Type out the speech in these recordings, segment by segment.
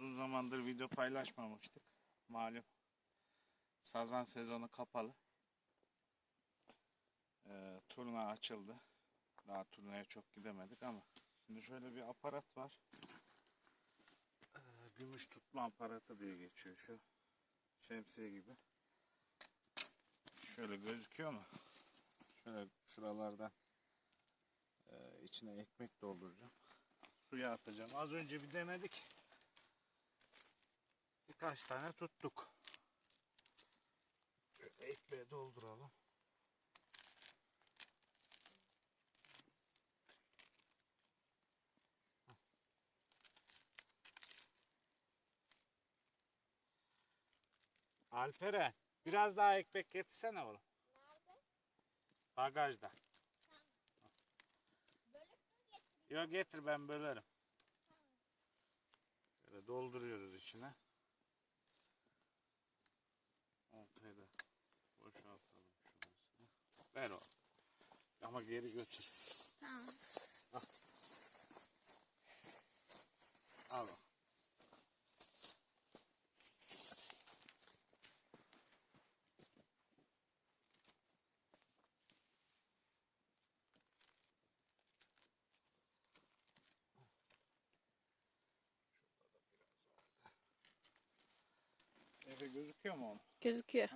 Uzun zamandır video paylaşmamıştık. Malum sazan sezonu kapalı. Ee, turna açıldı. Daha turnaya çok gidemedik ama şimdi şöyle bir aparat var. Ee, gümüş tutma aparatı diye geçiyor şu. Şemsiye gibi. Şöyle gözüküyor mu? Şöyle şuralardan e, içine ekmek dolduracağım. Suya atacağım. Az önce bir denedik. Birkaç tane tuttuk. Ekmeği dolduralım. Alperen biraz daha ekmek getirsene oğlum. Bagajda. Yok getir ben bölerim. Şöyle dolduruyoruz içine. Ver o. Ama geri götür. Tamam. Al o. Efe gözüküyor mu oğlum? Gözüküyor.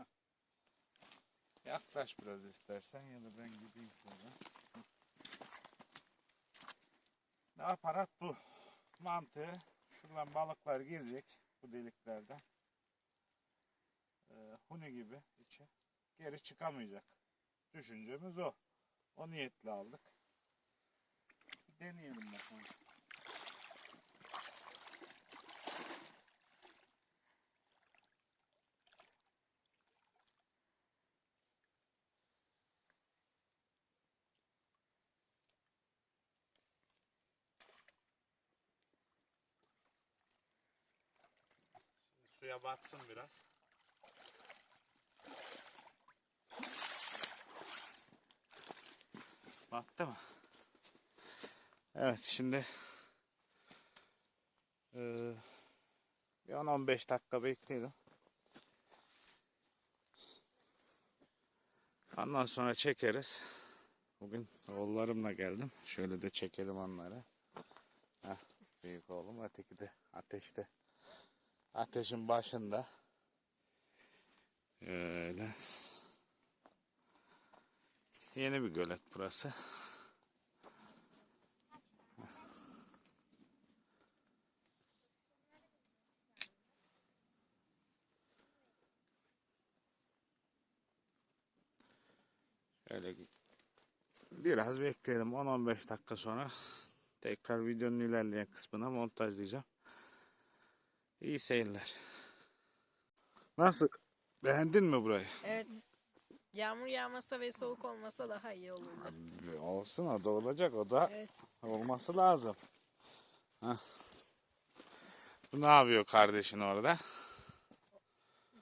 Yaklaş biraz istersen ya da ben gideyim şöyle. Ne aparat bu. Mantığı şuradan balıklar girecek bu deliklerden. Ee, huni gibi içi. Geri çıkamayacak. Düşüncemiz o. O niyetle aldık. Deneyelim bakalım. Suya batsın biraz. Battı mı? Evet şimdi eee, bir 10-15 dakika bekleyelim. Ondan sonra çekeriz. Bugün oğullarımla geldim. Şöyle de çekelim onları. Heh, büyük oğlum öteki de ateşte. Ateşin başında. Öyle. Yeni bir gölet burası. Şöyle biraz bekleyelim. 10-15 dakika sonra tekrar videonun ilerleyen kısmına montajlayacağım. İyi seyirler. Nasıl? Beğendin mi burayı? Evet. Yağmur yağmasa ve soğuk olmasa daha iyi. Abi, Olsun o da olacak o da Evet. olması lazım. Heh. Bu ne yapıyor kardeşin orada?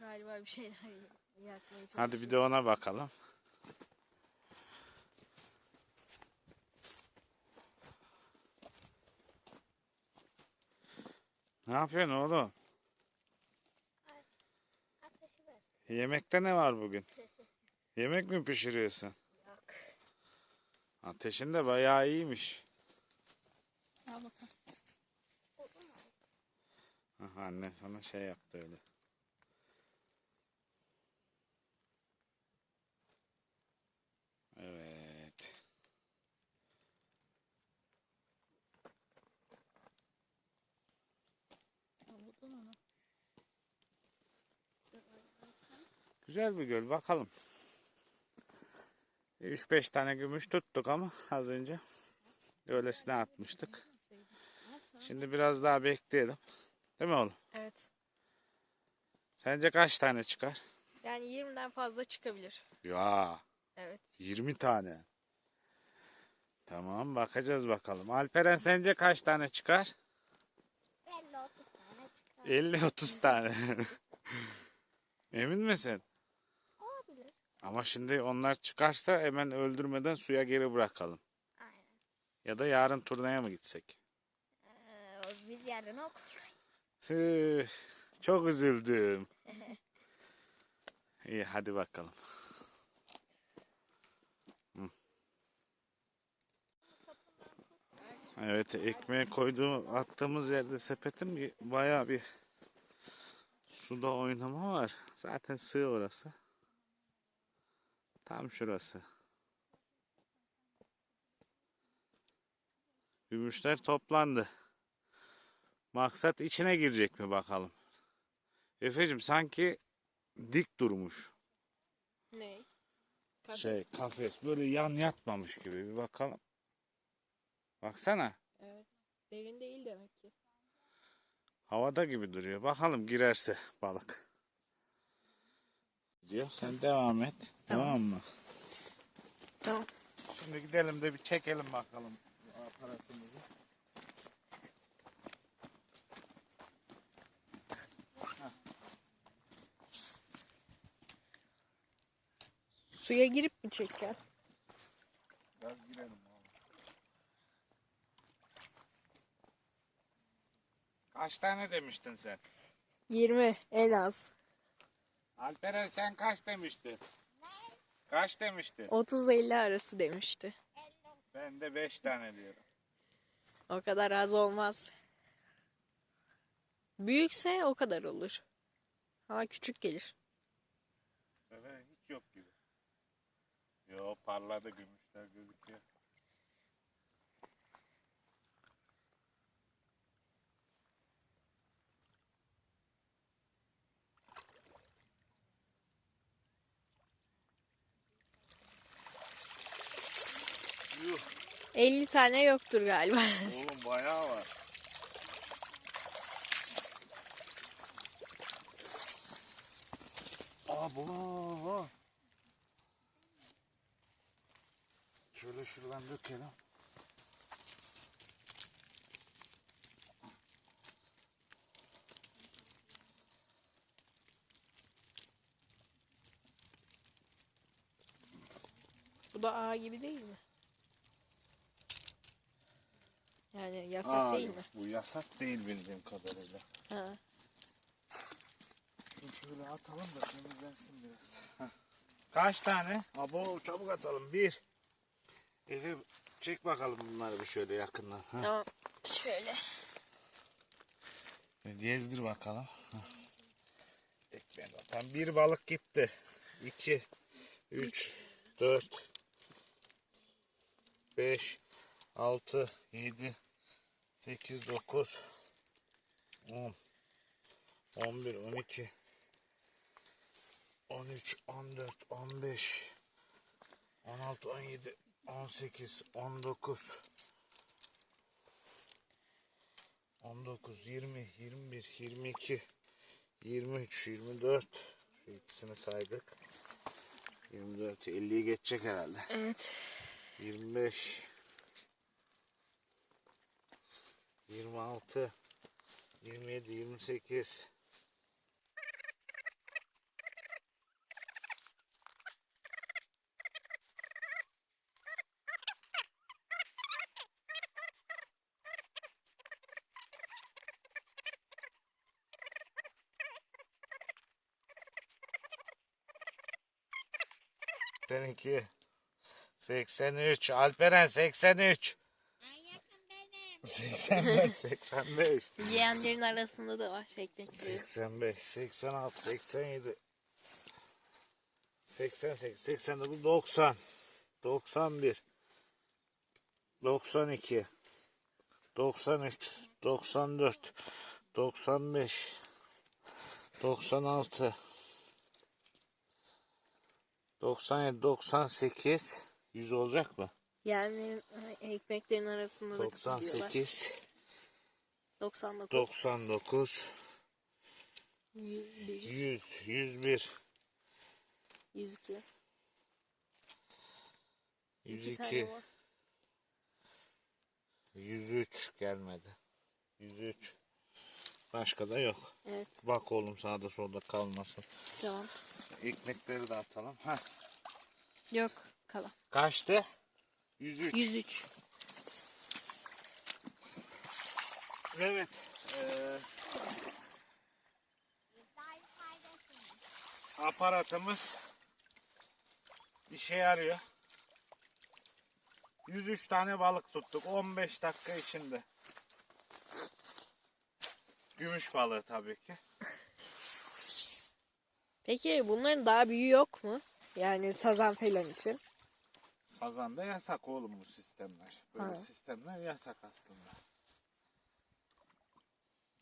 Galiba bir şeyler yakmaya çalışıyor. Hadi bir de ona bakalım. Ne yapıyorsun oğlum? Yemekte ne var bugün? Yemek mi pişiriyorsun? Yok. Ateşin de bayağı iyiymiş. Al bakalım. Aha, anne sana şey yaptı öyle. Evet. Onu. Güzel bir göl bakalım. 3-5 tane gümüş tuttuk ama az önce. Öylesine atmıştık. Şimdi biraz daha bekleyelim. Değil mi oğlum? Evet. Sence kaç tane çıkar? Yani 20'den fazla çıkabilir. Ya Evet. 20 tane. Tamam bakacağız bakalım. Alperen sence kaç tane çıkar? 50-30 tane çıkar. 50-30 tane. Emin misin? Olabilir. Ama şimdi onlar çıkarsa hemen öldürmeden suya geri bırakalım. Aynen. Ya da yarın turnaya mı gitsek? Ee, biz yarın. Tüh, çok üzüldüm. İyi hadi bakalım. Evet ekmeğe koyduğu attığımız yerde sepetin bir bayağı bir suda oynama var. Zaten sığ orası. Tam şurası. Gümüşler toplandı. Maksat içine girecek mi bakalım. Efecim sanki dik durmuş. Ne? Şey kafes böyle yan yatmamış gibi bir bakalım. Baksana Evet. Derin değil demek ki. havada gibi duruyor. Bakalım girerse balık. Diyor. Sen devam et. Tamam. Tamam mı? Tamam. Şimdi gidelim de bir çekelim bakalım aparatımızı. Suya girip mi çekeceğim? Biraz girelim Kaç tane demiştin sen? 20 en az. Alperen sen kaç demiştin? Kaç demiştin? 30-50 arası demişti. Ben de 5 tane diyorum. O kadar az olmaz. Büyükse o kadar olur. Ama küçük gelir. Evet hiç yok gibi. Yo parladı gümüşler gözüküyor. 50 tane yoktur galiba. oğlum bayağı var. Abo. Şöyle şuradan dökelim. Bu da A gibi değil mi? Yani yasak Aa, değil yok, mi? Bu yasak değil bildiğim kadarıyla. Ha. Şunu şöyle atalım da temizlensin biraz. Heh. Kaç tane? Abo çabuk atalım. Bir. Efe çek bakalım bunları bir şöyle yakından. Heh. Tamam. Şöyle. Gezdir bakalım. Ekmeğe zaten bir balık gitti. İki, üç, dört, beş, altı, yedi, sekiz, dokuz, on, on bir, on iki, on üç, on dört, on beş, on altı, on yedi, on sekiz, on dokuz, 19, 20, 21, 22, 23, 24. Şu ikisini saydık. 24, 50'yi geçecek herhalde. Evet. 25, 26, 27, 28. Seninki 83. Alperen 83. 84, 85. Yiyenlerin arasında da var ekmekleri. 85, 86, 87, 88, 89, 90, 91, 92, 93, 94, 95, 96, 97, 98, 100 olacak mı? Yiyenlerin ekmeklerin arasında da diyorlar. 98, 99. 99, 101. 100, 101, 102. İki 102, tane var. 103 gelmedi. 103. Başka da yok. Evet. Bak oğlum sağda solda kalmasın. Tamam. Ekmekleri de atalım. Heh. Yok. Kalan. Kaçtı? 103. 103. Evet. Ee, aparatımız işe yarıyor. 103 tane balık tuttuk 15 dakika içinde. Gümüş balığı tabii ki. Peki bunların daha büyüğü yok mu? Yani sazan falan için. Sazanda yasak oğlum bu sistemler. Böyle Ha. sistemler yasak aslında.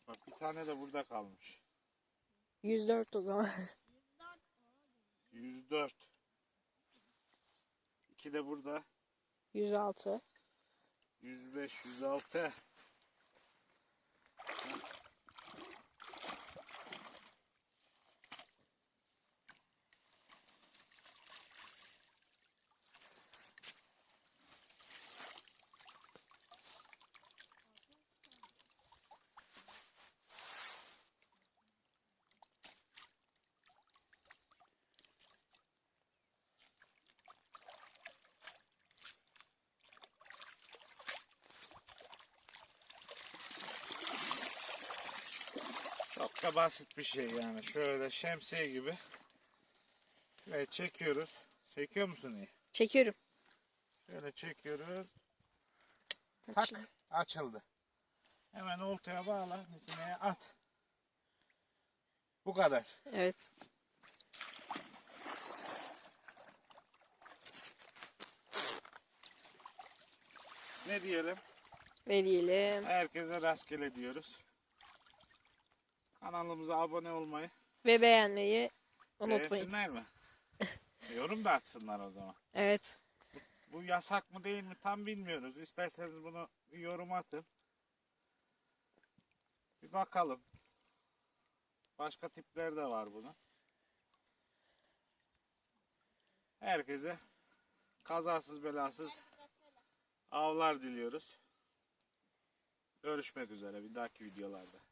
Bak bir tane de burada kalmış. 104 o zaman. 104. İki de burada. 106. 105, 106. Çok da basit bir şey yani. Şöyle şemsiye gibi. Şöyle çekiyoruz. Çekiyor musun iyi? Çekiyorum. Şöyle çekiyoruz. Tak. Açayım. Açıldı. Hemen oltaya bağla. Misineye at. Bu kadar. Evet. Ne diyelim? Ne diyelim? Herkese rastgele diyoruz. Kanalımıza abone olmayı Ve beğenmeyi unutmayın. beğensinler mi? Yorum da atsınlar o zaman. Evet. Bu yasak mı değil mi tam bilmiyoruz. İsterseniz bunu bir yorum atın. Bir bakalım. Başka tipler de var bunun. Herkese kazasız belasız avlar diliyoruz. Görüşmek üzere bir dahaki videolarda.